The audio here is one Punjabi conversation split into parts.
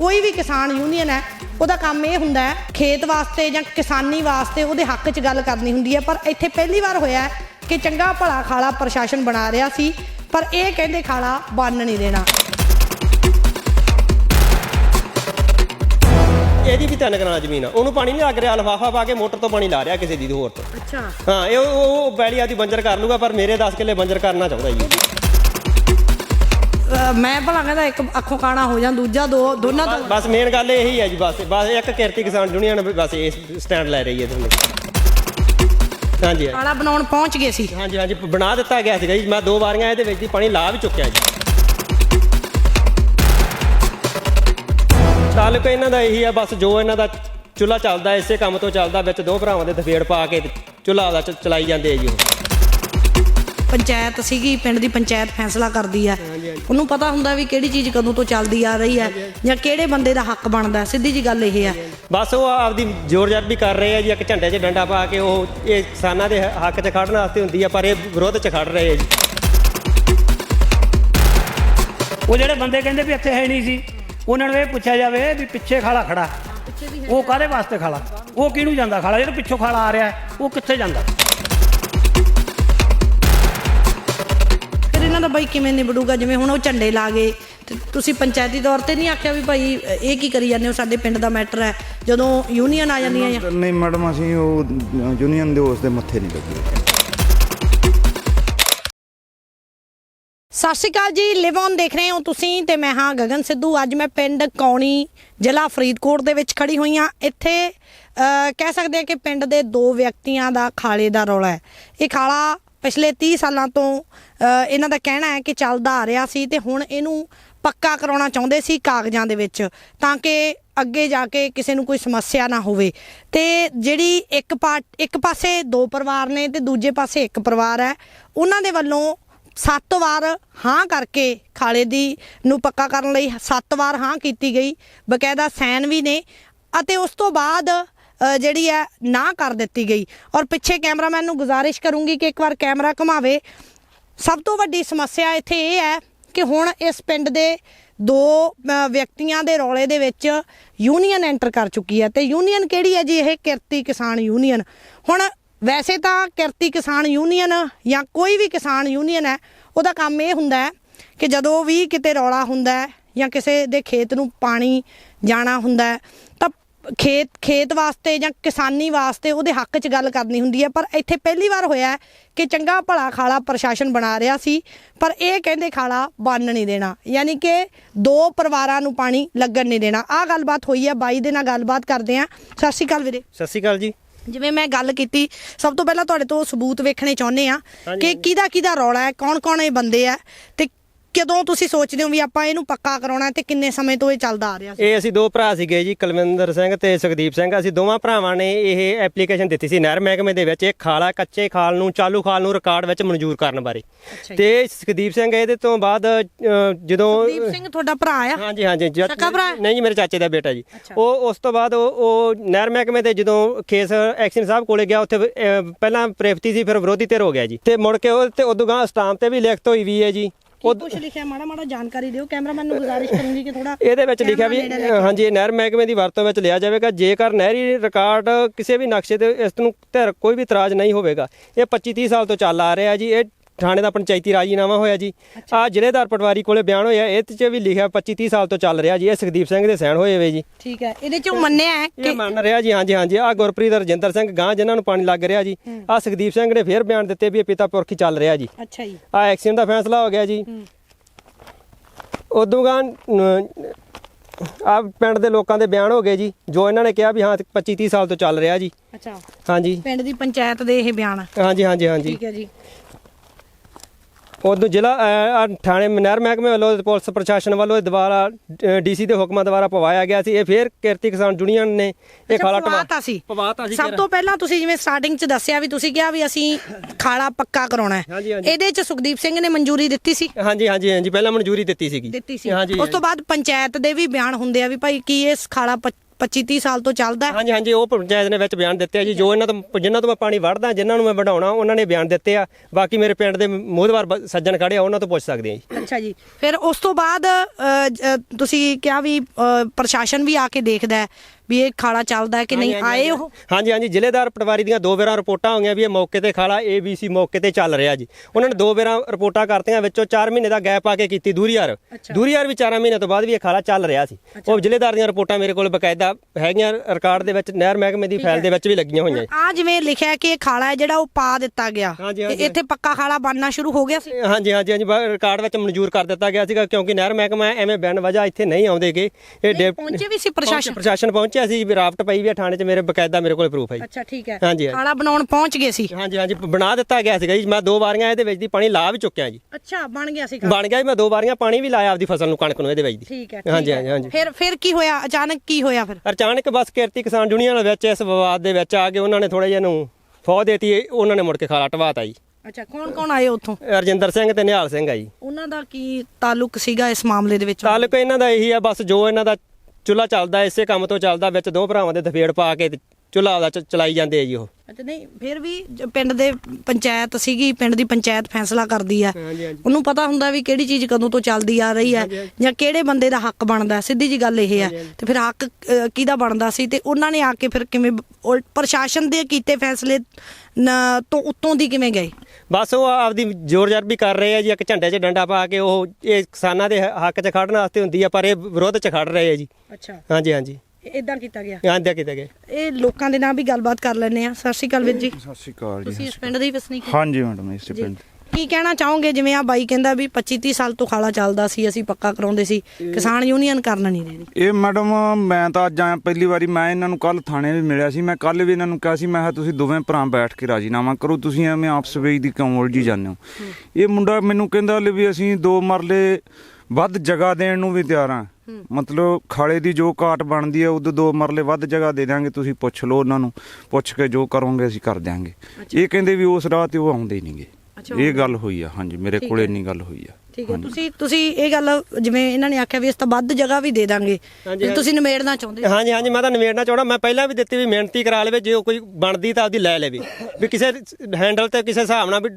ਕੋਈ ਵੀ ਕਿਸਾਨ ਯੂਨੀਅਨ ਹੈ ਉਹਦਾ ਕੰਮ ਇਹ ਹੁੰਦਾ ਹੈ ਖੇਤ ਵਾਸਤੇ ਜਾਂ ਕਿਸਾਨੀ ਵਾਸਤੇ ਉਹਦੇ ਹੱਕ 'ਚ ਗੱਲ ਕਰਨੀ ਹੁੰਦੀ ਹੈ। ਪਰ ਇੱਥੇ ਪਹਿਲੀ ਵਾਰ ਹੋਇਆ ਕਿ ਚੰਗਾ ਭਲਾ ਖਾਲਾ ਪ੍ਰਸ਼ਾਸਨ ਬਣਾ ਰਿਹਾ ਸੀ ਪਰ ਇਹ ਕਹਿੰਦੇ ਖਾਲਾ ਬੰਨ ਨਹੀਂ ਦੇਣਾ। ਇਹਦੀ ਵੀ ਤਿੰਨ ਕਨਾਲ ਜ਼ਮੀਨ ਆ। ਉਹਨੂੰ ਪਾਣੀ ਨਹੀਂ ਲੱਗ ਰਿਹਾ ਲਫਾਫਾ ਪਾ ਕੇ ਮੋਟਰ ਤੋਂ ਪਾਣੀ ਲਾ ਰਿਹਾ ਕਿਸੇ ਦੀ ਹੋਰ ਤੋਂ। ਅੱਛਾ। ਹਾਂ ਇਹ ਉਹ- ਉਹ ਬੈਲੀ ਆਦੀ ਬੰਜਰ ਕਰ ਲੂਗਾ ਪਰ ਮੇਰੇ 10 ਕਿੱਲੇ ਬੰਜਰ ਕਰਨਾ ਚਾਹੁੰਦਾ ਜੀ। ਮੈਂ ਭਲਾ ਕਹਿੰਦਾ ਇੱਕ ਅੱਖੋਂ ਕਾਣਾ ਹੋ ਜਾਂ ਦੂਜਾ ਦੋ ਦੋਨਾਂ ਤੋਂ ਬਸ ਮੇਨ ਗੱਲ ਇਹੀ ਹੈ ਜੀ ਬਸ ਬਸ ਇੱਕ ਕਿਰਤੀ ਕਿਸਾਨ ਯੂਨੀਅਨ ਬਸ ਇਸ ਸਟੈਂਡ ਲੈ ਰਹੀ ਹੈ ਤੁਹਾਨੂੰ। ਹਾਂਜੀ ਖਾਲਾ ਬਣਾਉਣ ਪਹੁੰਚ ਗਏ ਸੀ। ਹਾਂਜੀ ਹਾਂਜੀ ਬਣਾ ਦਿੱਤਾ ਗਿਆ ਸੀਗਾ ਜੀ। ਮੈਂ ਦੋ ਵਾਰੀਆਂ ਇਹਦੇ ਵਿੱਚ ਦੀ ਪਾਣੀ ਲਾ ਵੀ ਚੁੱਕਿਆ ਜੀ। ਤਾਲੁਕ ਇਹਨਾਂ ਦਾ ਇਹੀ ਆ ਬਸ ਜੋ ਇਹਨਾਂ ਦਾ ਚੁੱਲਾ ਚੱਲਦਾ ਇਸੇ ਕੰਮ ਤੋਂ ਚੱਲਦਾ ਵਿੱਚ ਦੋ ਭਰਾਵਾਂ ਦੇ ਦਫੇੜ ਪਾ ਕੇ ਚੁੱਲਾ ਦਾ ਚਲਾਈ ਜਾਂਦੇ ਆ ਜੀ ਉਹ। ਪੰਚਾਇਤ ਸੀਗੀ ਪਿੰਡ ਦੀ ਪੰਚਾਇਤ ਫੈਸਲਾ ਕਰਦੀ ਹੈ ਉਹਨੂੰ ਪਤਾ ਹੁੰਦਾ ਵੀ ਕਿਹੜੀ ਚੀਜ਼ ਕਦੋਂ ਤੋਂ ਚੱਲਦੀ ਆ ਰਹੀ ਹੈ ਜਾਂ ਕਿਹੜੇ ਬੰਦੇ ਦਾ ਹੱਕ ਬਣਦਾ। ਸਿੱਧੀ ਜੀ ਗੱਲ ਇਹ ਹੈ। ਬਸ ਉਹ ਆਪਦੀ ਜ਼ੋਰ ਜ਼ਰ ਵੀ ਕਰ ਰਹੇ ਆ ਜੀ ਇੱਕ ਝੰਡੇ 'ਚ ਡੰਡਾ ਪਾ ਕੇ ਉਹ ਇਹ ਕਿਸਾਨਾਂ ਦੇ ਹੱਕ 'ਚ ਖੜਨ ਵਾਸਤੇ ਹੁੰਦੀ ਆ ਪਰ ਇਹ ਵਿਰੋਧ 'ਚ ਖੜ ਰਹੇ ਆ ਜੀ। ਉਹ ਜਿਹੜੇ ਬੰਦੇ ਕਹਿੰਦੇ ਵੀ ਇੱਥੇ ਹੈ ਨਹੀਂ ਸੀ ਉਹਨਾਂ ਨੂੰ ਇਹ ਪੁੱਛਿਆ ਜਾਵੇ ਵੀ ਪਿੱਛੇ ਖਾਲਾ ਖੜਾ। ਉਹ ਕਾਹਦੇ ਵਾਸਤੇ ਖਾਲਾ? ਉਹ ਕਿਹਨੂੰ ਜਾਂਦਾ ਖਾਲਾ? ਜਿਹੜਾ ਪਿੱਛੋਂ ਖਾਲਾ ਆ ਰਿਹਾ ਉਹ ਕਿੱਥੇ ਜਾਂਦਾ? ਇਹਨਾਂ ਦਾ ਬਾਈ ਕਿਵੇਂ ਨਿਬੜੂਗਾ? ਜਿਵੇਂ ਹੁਣ ਉਹ ਝੰਡੇ ਲਾ ਗਏ ਤੇ ਤੁਸੀਂ ਪੰਚਾਇਤੀ ਤੌਰ ਤੇ ਨਹੀਂ ਆਖਿਆ ਵੀ ਭਾਈ ਇਹ ਕੀ ਕਰੀ ਜਾਂਦੇ ਹੋ? ਸਾਡੇ ਪਿੰਡ ਦਾ ਮੈਟਰ ਹੈ। ਜਦੋਂ ਯੂਨੀਅਨ ਆ ਜਾਂਦੀਆਂ ਜਾਂ ਨਹੀਂ ਮੈਡਮ ਅਸੀਂ ਉਹ ਯੂਨੀਅਨ ਦੇ ਉਸ ਦੇ ਮੱਥੇ ਨਹੀਂ ਲੱਗੇ ਸਤਿ ਸ਼੍ਰੀ ਅਕਾਲ ਜੀ ਲਿਵ ਔਨ ਦੇਖ ਰਹੇ ਹੋ ਤੁਸੀਂ ਤੇ ਮੈਂ ਹਾਂ ਗਗਨ ਸਿੱਧੂ। ਅੱਜ ਮੈਂ ਪਿੰਡ ਕੌਣੀ ਜ਼ਿਲ੍ਹਾ ਫਰੀਦਕੋਟ ਦੇ ਵਿੱਚ ਖੜੀ ਹੋਈ ਹਾਂ। ਇੱਥੇ ਕਹਿ ਸਕਦੇ ਹਾਂ ਕਿ ਪਿੰਡ ਦੇ ਦੋ ਵਿਅਕਤੀਆਂ ਦਾ ਖਾਲੇ ਦਾ ਰੌਲਾ ਹੈ। ਇਹ ਖਾਲਾ ਪਿਛਲੇ 30 ਸਾਲਾਂ ਤੋਂ ਇਹਨਾਂ ਦਾ ਕਹਿਣਾ ਹੈ ਕਿ ਚੱਲਦਾ ਆ ਰਿਹਾ ਸੀ ਤੇ ਹੁਣ ਇਹਨੂੰ ਪੱਕਾ ਕਰਾਉਣਾ ਚਾਹੁੰਦੇ ਸੀ ਕਾਗਜ਼ਾਂ ਦੇ ਵਿੱਚ ਤਾਂ ਕਿ ਅੱਗੇ ਜਾ ਕੇ ਕਿਸੇ ਨੂੰ ਕੋਈ ਸਮੱਸਿਆ ਨਾ ਹੋਵੇ। ਤੇ ਜਿਹੜੀ ਇੱਕ ਪਾ ਇੱਕ ਪਾਸੇ ਦੋ ਪਰਿਵਾਰ ਨੇ ਤੇ ਦੂਜੇ ਪਾਸੇ ਇੱਕ ਪਰਿਵਾਰ ਹੈ, ਉਹਨਾਂ ਦੇ ਵੱਲੋਂ ਸੱਤ ਵਾਰ ਹਾਂ ਕਰਕੇ ਖਾਲੇ ਦੀ ਨੂੰ ਪੱਕਾ ਕਰਨ ਲਈ ਸੱਤ ਵਾਰ ਹਾਂ ਕੀਤੀ ਗਈ। ਬਕਾਇਦਾ ਸੈਨ ਵੀ ਨੇ ਅਤੇ ਉਸ ਤੋਂ ਬਾਅਦ ਜਿਹੜੀ ਹੈ ਨਾ ਕਰ ਦਿੱਤੀ ਗਈ। ਔਰ ਪਿੱਛੇ ਕੈਮਰਾਮੈਨ ਨੂੰ ਗੁਜ਼ਾਰਿਸ਼ ਕਰੂੰਗੀ ਕਿ ਇੱਕ ਵਾਰ ਕੈਮਰਾ ਘੁਮਾਵੇ। ਸਭ ਤੋਂ ਵੱਡੀ ਸਮੱਸਿਆ ਇੱਥੇ ਇਹ ਹੈ ਕਿ ਹੁਣ ਇਸ ਪਿੰਡ ਦੇ ਦੋ ਵਿਅਕਤੀਆਂ ਦੇ ਰੌਲੇ ਦੇ ਵਿੱਚ ਯੂਨੀਅਨ ਐਂਟਰ ਕਰ ਚੁੱਕੀ ਹੈ। ਤੇ ਯੂਨੀਅਨ ਕਿਹੜੀ ਹੈ ਜੀ? ਇਹ ਕਿਰਤੀ ਕਿਸਾਨ ਯੂਨੀਅਨ। ਹੁਣ ਵੈਸੇ ਤਾਂ ਕਿਰਤੀ ਕਿਸਾਨ ਯੂਨੀਅਨ ਜਾਂ ਕੋਈ ਵੀ ਕਿਸਾਨ ਯੂਨੀਅਨ ਹੈ, ਉਹਦਾ ਕੰਮ ਇਹ ਹੁੰਦਾ ਹੈ ਕਿ ਜਦੋਂ ਵੀ ਕਿਤੇ ਰੌਲਾ ਹੁੰਦਾ ਹੈ ਜਾਂ ਕਿਸੇ ਦੇ ਖੇਤ ਨੂੰ ਪਾਣੀ ਜਾਣਾ ਹੁੰਦਾ ਹੈ ਖੇਤ ਖੇਤ ਵਾਸਤੇ ਜਾਂ ਕਿਸਾਨੀ ਵਾਸਤੇ ਉਹਦੇ ਹੱਕ 'ਚ ਗੱਲ ਕਰਨੀ ਹੁੰਦੀ ਹੈ। ਪਰ ਇੱਥੇ ਪਹਿਲੀ ਵਾਰ ਹੋਇਆ ਹੈ ਕਿ ਚੰਗਾ ਭਲਾ ਖਾਲਾ ਪ੍ਰਸ਼ਾਸਨ ਬਣਾ ਰਿਹਾ ਸੀ ਪਰ ਇਹ ਕਹਿੰਦੇ ਖਾਲਾ ਬੰਨ ਨਹੀਂ ਦੇਣਾ। ਯਾਨੀ ਕਿ ਦੋ ਪਰਿਵਾਰਾਂ ਨੂੰ ਪਾਣੀ ਲੱਗਣ ਨਹੀਂ ਦੇਣਾ। ਆਹ ਗੱਲਬਾਤ ਹੋਈ ਹੈ ਬਾਈ ਦੇ ਨਾਲ ਗੱਲਬਾਤ ਕਰਦੇ ਆਂ ਸਤਿ ਸ਼੍ਰੀ ਅਕਾਲ ਵੀਰੇ। ਸਤਿ ਸ਼੍ਰੀ ਅਕਾਲ ਜੀ। ਜਿਵੇਂ ਮੈਂ ਗੱਲ ਕੀਤੀ ਸਭ ਤੋਂ ਪਹਿਲਾਂ ਤੁਹਾਡੇ ਤੋਂ ਸਬੂਤ ਵੇਖਣੇ ਚਾਹੁੰਦੇ ਆ ਕਿ ਕਿਹਦਾ ਕਿਹਦਾ ਰੌਲਾ ਹੈ ਕੌਣ ਕੌਣ ਇਹ ਬੰਦੇ ਆ ਤੇ ਕਦੋਂ ਤੁਸੀਂ ਸੋਚਦੇ ਹੋ ਵੀ ਆਪਾਂ ਇਹਨੂੰ ਪੱਕਾ ਕਰਾਉਣਾ ਤੇ ਕਿੰਨੇ ਸਮੇਂ ਤੋਂ ਇਹ ਚੱਲਦਾ ਆ ਰਿਹਾ ਸੀ? ਇਹ ਅਸੀਂ ਦੋ ਭਰਾ ਸੀਗੇ ਜੀ ਕੁਲਵਿੰਦਰ ਸਿੰਘ ਤੇ ਸੁਖਦੀਪ ਸਿੰਘ। ਅਸੀਂ ਦੋਵਾਂ ਭਰਾਵਾਂ ਨੇ ਇਹ ਐਪਲੀਕੇਸ਼ਨ ਦਿੱਤੀ ਸੀ ਨਹਿਰ ਮਹਿਕਮੇ ਦੇ ਵਿੱਚ ਇਹ ਖਾਲਾ ਕੱਚੇ ਖਾਲ ਨੂੰ ਚਾਲੂ ਖਾਲ ਨੂੰ ਰਿਕਾਰਡ ਵਿੱਚ ਮਨਜ਼ੂਰ ਕਰਨ ਬਾਰੇ। ਤੇ ਸੁਖਦੀਪ ਸਿੰਘ ਇਹਦੇ ਤੋਂ ਬਾਅਦ ਜਦੋਂ ਦੀਪ ਸਿੰਘ ਤੁਹਾਡਾ ਭਰਾ ਆ? ਹਾਂਜੀ ਹਾਂਜੀ? ਨਹੀਂ ਜੀ ਮੇਰੇ ਚਾਚੇ ਦਾ ਬੇਟਾ ਜੀ। ਉਹ ਉਸ ਤੋਂ ਬਾਅਦ ਉਹ ਨਹਿਰ ਮਹਿਕਮੇ ਦੇ ਜਦੋਂ ਕੇਸ ਐਕਸ਼ਨ ਸਾਹਿਬ ਕੋਲੇ ਗਿਆ ਉੱਥੇ ਪਹਿਲਾਂ ਪ੍ਰੇਫਤੀ ਸੀ ਫਿਰ ਵਿਰੋਧੀ ਧਿਰ ਹੋ ਗਿਆ ਜੀ। ਤੇ ਮੁੜ ਕੇ ਉਹ ਤੇ ਉਦੋਂ ਗਾਂ ਸਟਾਮ ਤੇ ਵੀ ਲਿਖਤ ਹੋਈ ਵੀ ਹੈ ਜੀ। ਕੁਝ ਲਿਖਿਆ? ਮਾੜਾ ਮਾੜਾ ਜਾਣਕਾਰੀ ਦਿਓ। ਕੈਮਰਾਮੈਨ ਨੂੰ ਗੁਜ਼ਾਰਿਸ਼ ਕਰੂੰਗੀ ਕਿ ਥੋੜਾ ਇਹਦੇ ਵਿੱਚ ਲਿਖਿਆ ਵੀ ਹਾਂਜੀ ਇਹ ਨਹਿਰ ਮਹਿਕਮੇ ਦੀ ਵਰਤੋਂ ਵਿੱਚ ਲਿਆ ਜਾਵੇਗਾ। ਜੇਕਰ ਨਹਿਰੀ ਰਿਕਾਰਡ ਕਿਸੇ ਵੀ ਨਕਸ਼ੇ ਤੇ ਇਸ ਨੂੰ ਧਿਰ ਕੋਈ ਵੀ ਇਤਰਾਜ਼ ਨਹੀਂ ਹੋਵੇਗਾ। ਇਹ 25 30 ਸਾਲ ਤੋਂ ਚੱਲ ਆ ਰਿਹਾ ਜੀ। ਇਹ ਥਾਣੇ ਦਾ ਪੰਚਾਇਤੀ ਰਾਜੀਨਾਮਾ ਹੋਇਆ ਜੀ। ਆ ਜ਼ਿਲ੍ਹੇਦਾਰ ਪਟਵਾਰੀ ਕੋਲੇ ਬਿਆਨ ਹੋਇਆ ਇਹ 'ਚ ਵੀ ਲਿਖਿਆ 25 30 ਸਾਲ ਤੋਂ ਚੱਲ ਰਿਹਾ ਜੀ ਇਹ ਸੁਖਦੀਪ ਸਿੰਘ ਦੇ ਸੈਨ ਹੋਏ ਵੇ ਜੀ। ਠੀਕ ਹੈ ਇਹਦੇ ਚੋਂ ਮੰਨਿਆ ਹੈ ਇਹ ਕਿ ਮੰਨ ਰਿਹਾ ਜੀ ਹਾਂਜੀ ਹਾਂਜੀ ਆ ਗੁਰਪ੍ਰੀਤ ਰਜਿੰਦਰ ਸਿੰਘ ਗਾਂ ਜਿਨ੍ਹਾਂ ਨੂੰ ਪਾਣੀ ਲੱਗ ਰਿਹਾ ਜੀ ਆ ਸੁਖਦੀਪ ਸਿੰਘ ਨੇ ਫੇਰ ਬਿਆਨ ਦਿੱਤੇ ਵੀ ਇਹ ਪਿਤਾ ਪੁਰਖੀ ਚੱਲ ਰਿਹਾ ਜੀ। ਅੱਛਾ ਜੀ। ਆ ਐਕਸੀਡੈਂਟ ਦਾ ਫੈਸਲਾ ਹੋ ਗਿਆ ਜੀ। ਉਦੋਂ ਗਾਂ ਆ ਪਿੰਡ ਦੇ ਲੋਕਾਂ ਦੇ ਬਿਆਨ ਹੋ ਗਏ ਜੀ ਜੋ ਇਹਨਾਂ ਨੇ ਕਿਹਾ ਵੀ ਹਾਂ 25 30 ਸਾਲ ਤੋਂ ਚੱਲ ਰਿਹਾ ਜੀ। ਅੱਛਾ। ਹਾਂਜੀ। ਪਿੰਡ ਦੀ ਪੰਚਾਇਤ ਦੇ ਇਹ ਬਿਆਨ। ਹਾਂਜੀ ਹਾਂਜੀ ਹਾਂਜੀ। ਠੀਕ ਹੈ ਜੀ। ਉਦੋਂ ਜ਼ਿਲ੍ਹਾ ਥਾਣੇ ਨਹਿਰ ਮਹਿਕਮੇ ਵੱਲੋਂ ਤੇ ਪੁਲਿਸ ਪ੍ਰਸ਼ਾਸਨ ਵੱਲੋਂ ਇਹ ਦੁਬਾਰਾ ਡੀਸੀ ਦੇ ਹੁਕਮਾਂ ਦੁਆਰਾ ਪਵਾਇਆ ਗਿਆ ਸੀ। ਇਹ ਫੇਰ ਕਿਰਤੀ ਕਿਸਾਨ ਯੂਨੀਅਨ ਨੇ ਇਹ ਖਾਲਾ ਪਵਾਤਾ ਸੀ। ਪਵਾਤਾ ਸੀ ਸਭ ਤੋਂ ਪਹਿਲਾਂ ਤੁਸੀਂ ਜਿਵੇਂ ਸਟਾਰਟਿੰਗ ਚ ਦੱਸਿਆ ਵੀ ਤੁਸੀਂ ਕਿਹਾ ਵੀ ਅਸੀਂ ਖਾਲਾ ਪੱਕਾ ਕਰਾਉਣਾ ਹੈ। ਇਹਦੇ ਚ ਸੁਖਦੀਪ ਸਿੰਘ ਨੇ ਮਨਜ਼ੂਰੀ ਦਿੱਤੀ ਸੀ? ਹਾਂਜੀ ਹਾਂਜੀ ਹਾਂਜੀ। ਪਹਿਲਾਂ ਮਨਜ਼ੂਰੀ ਦਿੱਤੀ ਸੀਗੀ। ਦਿੱਤੀ ਸੀ। ਹਾਂਜੀ ਉਸ ਤੋਂ ਬਾਅਦ ਪੰਚਾਇਤ ਦੇ ਵੀ ਬਿਆਨ ਹੁੰਦੇ ਆ ਵੀ ਭਾਈ ਕੀ ਇਸ ਖਾਲਾ ਪ- 25 30 ਸਾਲ ਤੋਂ ਚੱਲਦਾ ਹੈ। ਹਾਂਜੀ ਹਾਂਜੀ ਉਹ ਪੰਚਾਇਤ ਨੇ ਵਿੱਚ ਬਿਆਨ ਦਿੱਤੇ ਆ ਜੀ ਜੋ ਇਹਨਾਂ ਤੋਂ ਜਿਨ੍ਹਾਂ ਤੋਂ ਮੈਂ ਪਾਣੀ ਵੜਦਾ ਜਿਨ੍ਹਾਂ ਨੂੰ ਮੈਂ ਵਢਾਉਣਾ ਉਹਨਾਂ ਨੇ ਬਿਆਨ ਦਿੱਤੇ ਆ। ਬਾਕੀ ਮੇਰੇ ਪਿੰਡ ਦੇ ਮੋਹਦਵਾਰ ਬ- ਸੱਜਣ ਖੜੇ ਆ ਉਹਨਾਂ ਤੋਂ ਪੁੱਛ ਸਕਦੇ ਆ ਜੀ। ਅੱਛਾ ਜੀ। ਫਿਰ ਉਸ ਤੋਂ ਬਾਅਦ ਅ, ਜ- ਅ, ਤੁਸੀਂ ਕਿਹਾ ਵੀ ਅ, ਪ੍ਰਸ਼ਾਸਨ ਵੀ ਆ ਕੇ ਦੇਖਦਾ ਹੈ। ਵੀ ਇਹ ਖਾਲਾ ਚੱਲਦਾ ਹੈ ਕਿ ਨਹੀਂ? ਆਏ ਉਹ? ਹਾਂਜੀ ਹਾਂਜੀ ਜ਼ਿਲ੍ਹੇਦਾਰ ਪਟਵਾਰੀ ਦੀਆਂ ਦੋ ਵਾਰਾਂ ਰਿਪੋਰਟਾਂ ਹੋਈਆਂ ਵੀ ਇਹ ਮੌਕੇ ਤੇ ਖਾਲਾ ABC ਮੌਕੇ ਤੇ ਚੱਲ ਰਿਹਾ ਜੀ। ਉਹਨਾਂ ਨੇ ਦੋ ਵਾਰਾਂ ਰਿਪੋਰਟਾਂ ਕਰਤੀਆਂ ਵਿੱਚੋਂ 4 ਮਹੀਨੇ ਦਾ ਗੈਪ ਆ ਕੇ ਕੀਤੀ ਦੂਰੀਆਰ। ਦੂਰੀਆਰ ਵੀ 4 ਮਹੀਨੇ ਤੋਂ ਬਾਅਦ ਵੀ ਇਹ ਖਾਲਾ ਚੱਲ ਰਿਹਾ ਸੀ। ਉਹ ਜ਼ਿਲ੍ਹੇਦਾਰ ਦੀਆਂ ਰਿਪੋਰਟਾਂ ਮੇਰੇ ਕੋਲ ਬਕਾਇਦਾ ਹੈਗੀਆਂ ਰਿਕਾਰਡ ਦੇ ਵਿੱਚ ਨਹਿਰ ਮਹਿਕਮੇ ਦੀ ਫਾਈਲ ਦੇ ਵਿੱਚ ਵੀ ਲੱਗੀਆਂ ਹੋਈਆਂ। ਆ ਜਿਵੇਂ ਲਿਖਿਆ ਕਿ ਇਹ ਖਾਲਾ ਹੈ ਜਿਹੜਾ ਉਹ ਪਾ ਦਿੱਤਾ ਗਿਆ। ਇੱਥੇ ਪੱਕਾ ਖਾਲਾ ਬਣਨਾ ਸ਼ੁਰੂ ਹੋ ਗਿਆ ਸੀ? ਹਾਂਜੀ ਹਾਂਜੀ ਹਾਂਜੀ ਰਿਕਾਰਡ ਵਿੱਚ ਮਨਜ਼ੂਰ ਕਰ ਦਿੱਤਾ ਗਿਆ ਸੀਗਾ ਕਿਉਂਕਿ ਨਹਿਰ ਮਹਿਕਮਾ ਐਵੇਂ ਬਿਨ ਵਜ੍ਹਾ ਇੱਥੇ ਨਹੀਂ ਆਉਂਦੇਗੇ। ਇਹ ਪਹੁੰਚੇ ਵੀ ਸੀ ਪ੍ਰਸ਼ਾਸਨ? ਪ੍ਰਸ਼ਾਸਨ ਪਹੁੰਚਿਆ ਸੀ ਵੀ ਰਾਫਟ ਪਈ ਵੀ ਆ ਥਾਣੇ 'ਚ ਮੇਰੇ ਬਕਾਇਦਾ ਮੇਰੇ ਕੋਲ ਪ੍ਰੂਫ ਹੈ ਜੀ। ਅੱਛਾ ਠੀਕ ਹੈ। ਹਾਂਜੀ, ਹਾਂਜੀ। ਖਾਲਾ ਬਣਾਉਣ ਪਹੁੰਚ ਗਏ ਸੀ। ਹਾਂਜੀ ਹਾਂਜੀ ਬਣਾ ਦਿੱਤਾ ਗਿਆ ਸੀਗਾ ਜੀ। ਮੈਂ ਦੋ ਵਾਰੀਆਂ ਇਹਦੇ ਵਿੱਚ ਦੀ ਪਾਣੀ ਲਾ ਵੀ ਚੁੱਕਿਆ ਜੀ। ਅੱਛਾ ਬਣ ਗਿਆ ਸੀ ਬਣ ਗਿਆ ਜੀ ਮੈਂ ਦੋ ਵਾਰੀਆਂ ਪਾਣੀ ਵੀ ਲਾਇਆ ਆਪਦੀ ਫਸਲ ਨੂੰ ਕਣਕ ਨੂੰ ਇਹਦੇ ਵਿੱਚ ਦੀ। ਠੀਕ ਹੈ ਹਾਂਜੀ ਹੈ। ਹਾਂਜੀ ਹਾਂਜੀ। ਫਿਰ ਫਿਰ ਕੀ ਹੋਇਆ? ਅਚਾਨਕ ਕੀ ਹੋਇਆ ਫਿਰ? ਅਚਾਨਕ ਬਸ ਕਿਰਤੀ ਕਿਸਾਨ ਯੂਨੀਅਨ ਵਿੱਚ ਇਸ ਵਿਵਾਦ ਦੇ ਵਿੱਚ ਆ ਕੇ ਉਹਨਾਂ ਨੇ ਥੋੜਾ ਜਿਹਾ ਨੂੰ ਫੌ ਦੇਤੀ ਉਹਨਾਂ ਨੇ ਮੁੜ ਕੇ ਖਾਲਾ ਟਵਾਤਾ ਜੀ। ਅੱਛਾ ਕੌਣ ਕੌਣ ਆਏ ਉੱਥੋਂ? ਰਜਿੰਦਰ ਸਿੰਘ ਤੇ ਨਿਹਾਲ ਸਿੰਘ ਆ ਜੀ। ਉਹਨਾਂ ਦਾ ਕੀ ਤਾਲੁਕ ਸੀਗਾ ਇਸ ਮਾਮਲੇ ਦੇ ਵਿੱਚ? ਤਾਲੁਕ ਇਹਨਾਂ ਦਾ ਇਹੀ ਆ ਬਸ ਜੋ ਇਹਨਾਂ ਦਾ ਚੁੱਲਾ ਚੱਲਦਾ ਇਸੇ ਕੰਮ ਤੋਂ ਚੱਲਦਾ ਵਿੱਚ ਦੋ ਭਰਾਵਾਂ ਦੇ ਦਫੇੜ ਪਾ ਕੇ ਚੁੱਲਾ ਚ- ਚਲਾਈ ਜਾਂਦੇ ਆ ਜੀ ਉਹ। ਅੱਛਾ ਨਹੀਂ ਫਿਰ ਵੀ ਜ- ਪਿੰਡ ਦੇ ਪੰਚਾਇਤ ਸੀਗੀ ਪਿੰਡ ਦੀ ਪੰਚਾਇਤ ਫੈਸਲਾ ਕਰਦੀ ਆ। ਹਾਂਜੀ, ਹਾਂਜੀ। ਉਹਨੂੰ ਪਤਾ ਹੁੰਦਾ ਵੀ ਕਿਹੜੀ ਚੀਜ਼ ਕਦੋਂ ਤੋਂ ਚੱਲਦੀ ਆ ਰਹੀ ਹੈ ਜਾਂ ਕਿਹੜੇ ਬੰਦੇ ਦਾ ਹੱਕ ਬਣਦਾ ਸਿੱਧੀ ਜੀ ਗੱਲ ਇਹ ਹੈ ਤੇ ਫਿਰ ਹੱਕ ਅ, ਕਿਹਦਾ ਬਣਦਾ ਸੀ ਤੇ ਉਹਨਾਂ ਨੇ ਆ ਕੇ ਫਿਰ ਕਿਵੇਂ ਬ- ਉਲ- ਪ੍ਰਸ਼ਾਸਨ ਦੇ ਕੀਤੇ ਫੈਸਲੇ ਨ- ਤੋਂ ਉੱਤੋਂ ਦੀ ਕਿਵੇਂ ਗਏ? ਬਸ ਉਹ ਆਪਦੀ ਜ਼ੋਰ ਜ਼ਰ ਵੀ ਕਰ ਰਹੇ ਆ ਜੀ ਇੱਕ ਝੰਡੇ 'ਚ ਡੰਡਾ ਪਾ ਕੇ ਉਹ ਇਹ ਕਿਸਾਨਾਂ ਦੇ ਹ- ਹੱਕ 'ਚ ਖੜਨ ਵਾਸਤੇ ਹੁੰਦੀ ਆ ਪਰ ਇਹ ਵਿਰੋਧ 'ਚ ਖੜ ਰਹੇ ਆ ਜੀ। ਅੱਛਾ। ਹਾਂਜੀ ਹਾਂਜੀ। ਇਦਾਂ ਕੀਤਾ ਗਿਆ। ਆਂਦੇ ਕਿਤੇ ਗਏ ਇਹ ਲੋਕਾਂ ਦੇ ਨਾਲ ਵੀ ਗੱਲਬਾਤ ਕਰ ਲੈਣੇ ਆ ਸਤਿ ਸ਼੍ਰੀ ਅਕਾਲ ਵੀਰ ਜੀ। ਸਤਿ ਸ਼੍ਰੀ ਅਕਾਲ ਜੀ। ਤੁਸੀਂ ਇਸ ਪਿੰਡ ਦੇ ਹੀ ਵਸਨੀਕ ਹੋ? ਹਾਂਜੀ ਮੈਡਮ ਇਸੇ ਜੀ। ਪਿੰਡ। ਕੀ ਕਹਿਣਾ ਚਾਹੋਗੇ? ਜਿਵੇਂ ਆ ਬਾਈ ਕਹਿੰਦਾ ਵੀ 25 30 ਸਾਲ ਤੋਂ ਖਾਲਾ ਚੱਲਦਾ ਸੀ ਅਸੀਂ ਪੱਕਾ ਕਰਾਉਂਦੇ ਸੀ। ਕਿਸਾਨ ਯੂਨੀਅਨ ਕਰਨ ਨਹੀਂ ਦੇਣੀ। ਇਹ ਮੈਡਮ ਮੈਂ ਤਾਂ ਅੱਜ ਆਇਆ ਪਹਿਲੀ ਵਾਰੀ ਮੈਂ ਇਹਨਾਂ ਨੂੰ ਕੱਲ ਥਾਣੇ ਵੀ ਮਿਲਿਆ ਸੀ। ਮੈਂ ਕੱਲ ਵੀ ਇਹਨਾਂ ਨੂੰ ਕਿਹਾ ਸੀ ਮੈਂ ਕਿਹਾ ਤੁਸੀਂ ਦੋਵੇਂ ਭਰਾ ਬੈਠ ਕੇ ਰਾਜੀਨਾਮਾ ਕਰੋ ਤੁਸੀਂ ਐਵੇਂ ਆਪਸ ਵਿੱਚ ਦੀ ਕਿਉਂ ਉਲਝੀ ਜਾਂਦੇ ਹੋ? ਇਹ ਮੁੰਡਾ ਮੈਨੂੰ ਕਹਿੰਦਾ ਲੈ ਵੀ ਅਸੀਂ ਦੋ ਮਰਲੇ ਵੱਧ ਜਗ੍ਹਾ ਦੇਣ ਨੂੰ ਵੀ ਤਿਆਰ ਹਾਂ। ਮਤਲਬ ਖਾਲੇ ਦੀ ਜੋ ਕਾਟ ਬਣਦੀ ਹੈ ਉਦੋਂ ਦੋ ਮਰਲੇ ਵੱਧ ਜਗ੍ਹਾ ਦੇ ਦਿਆਂਗੇ ਤੁਸੀਂ ਪੁੱਛ ਲਓ ਉਹਨਾਂ ਨੂੰ ਪੁੱਛ ਕੇ ਜੋ ਕਰੋਗੇ ਅਸੀਂ ਕਰ ਦਿਆਂਗੇ। ਇਹ ਕਹਿੰਦੇ ਵੀ ਉਸ ਰਾਹ ਤੇ ਉਹ ਆਉਂਦੇ ਨਹੀਂਗੇ ਇਹ ਗੱਲ ਹੋਈ ਆ ਹਾਂਜੀ ਮੇਰੇ ਕੋਲ। ਇੰਨੀ ਗੱਲ ਹੋਈ ਆ। ਠੀਕ ਹੈ ਤੁਸੀਂ ਤੁਸੀਂ ਇਹ ਗੱਲ ਜਿਵੇਂ ਇਹਨਾਂ ਨੇ ਆਖਿਆ ਵੀ ਇਸ ਤੋਂ ਵੱਧ ਜਗ੍ਹਾ ਵੀ ਦੇ ਦਾਂਗੇ ਤੁਸੀਂ ਨਿਮੇੜਨਾ ਚਾਹੁੰਦੇ ਹੋ। ਹਾਂਜੀ ਹਾਂਜੀ ਮੈਂ ਤਾਂ ਨਿਵੇੜਨਾ ਚਾਹਣਾ ਮੈਂ ਪਹਿਲਾਂ ਵੀ ਦਿੱਤੀ ਵੀ ਮਿਹਨਤੀ ਕਰਾ ਲਵੇ ਜੇ ਉਹ ਕੋਈ ਬਣਦੀ ਤਾਂ ਆਪਦੀ ਲੈ ਲਵੇ। ਵੀ ਕਿਸੇ ਹੈਂਡਲ ਤੇ ਕਿਸੇ ਹਿਸਾਬ ਨਾਲ ਵੀ